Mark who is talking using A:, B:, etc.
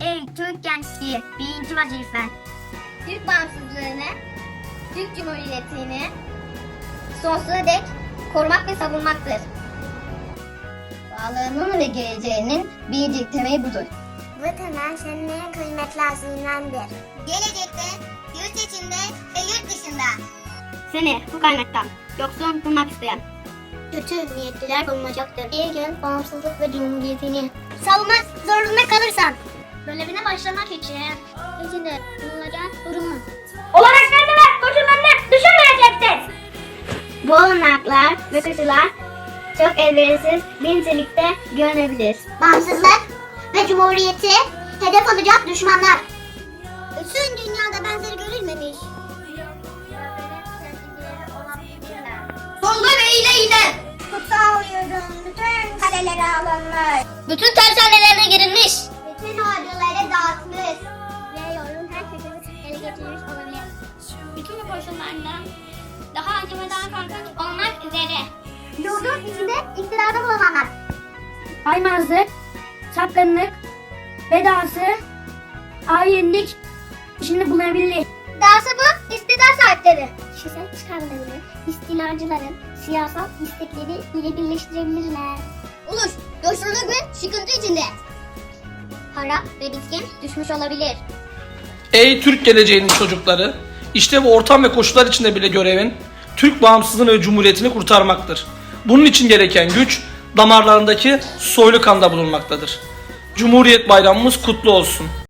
A: Ey Türk gençliği birinci vazifen.
B: Türk bağımsızlığını, Türk Cumhuriyeti'ni sonsuza dek korumak ve savunmaktır. Bağlarının ve geleceğinin biricik temeli budur.
C: Bu temel senin en kıymetli hazinendir.
B: Gelecekte, yurt içinde ve yurt dışında.
A: Seni bu kaynaktan yoksun bulmak isteyen.
C: Kötü niyetliler bulunacaktır. Bir gün bağımsızlık ve cumhuriyetini savunmak zorunda kalırsan görevine başlamak için içinde bulunacağın durumu
A: Olarak kendiler koşullarını düşünmeyecektir. Bu olanaklar ve koşullar çok elverişsiz bir nitelikte görünebilir.
C: bağımsızlık ve cumhuriyeti hedef alacak düşmanlar. Bütün dünyada benzeri görülmemiş.
B: Solda ve iyle.
C: Kutsal yurdun bütün kaleleri alınmış.
B: Bütün tersanelerine girilmiş.
C: Geçirilmiş olabilir.
A: Bütün bu koşullarda daha acımadan korkunç olmak üzere.
C: Yurdun içinde iktidarda bulunanlar.
A: Aymazlık, çapkınlık, bedası, hainlik içinde bulunabilir.
C: Dahası bu iktidar sahipleri. Kişisel çıkarlarını istilacıların siyasal istekleri ile birleştirebilirler.
B: Uluş, coşturuluk ve sıkıntı içinde. Harap ve bitkin düşmüş olabilir.
D: Ey Türk geleceğinin çocukları, işte bu ortam ve koşullar içinde bile görevin Türk bağımsızlığını ve cumhuriyetini kurtarmaktır. Bunun için gereken güç damarlarındaki soylu kanda bulunmaktadır. Cumhuriyet bayramımız kutlu olsun.